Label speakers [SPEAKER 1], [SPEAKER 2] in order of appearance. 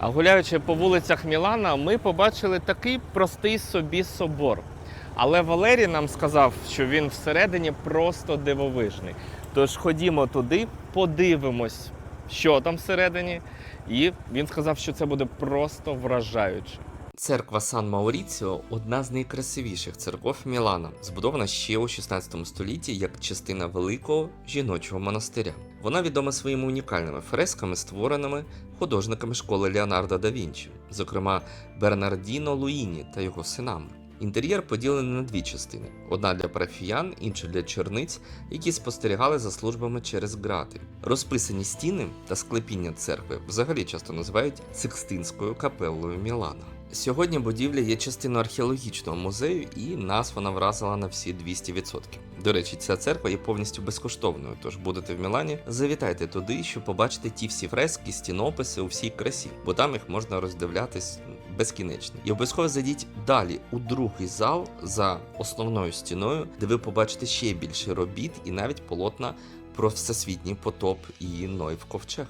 [SPEAKER 1] А гуляючи по вулицях Мілана, ми побачили такий простий собі собор. Але Валерій нам сказав, що він всередині просто дивовижний. Тож ходімо туди, подивимось, що там всередині. І він сказав, що це буде просто вражаюче.
[SPEAKER 2] Церква Сан Мауріціо одна з найкрасивіших церков Мілана, збудована ще у 16 столітті як частина великого жіночого монастиря. Вона відома своїми унікальними фресками, створеними художниками школи Леонардо да Вінчі, зокрема Бернардіно Луїні та його синами. Інтер'єр поділений на дві частини: одна для парафіян, інша для черниць, які спостерігали за службами через грати. Розписані стіни та склепіння церкви взагалі часто називають Сикстинською капеллою Мілана. Сьогодні будівля є частиною археологічного музею, і нас вона вразила на всі 200%. До речі, ця церква є повністю безкоштовною. Тож будете в Мілані, завітайте туди, щоб побачити ті всі фрески, стінописи у всій красі, бо там їх можна роздивлятись безкінечно. І обов'язково зайдіть далі у другий зал за основною стіною, де ви побачите ще більше робіт і навіть полотна про всесвітній потоп і Ной в ковчег.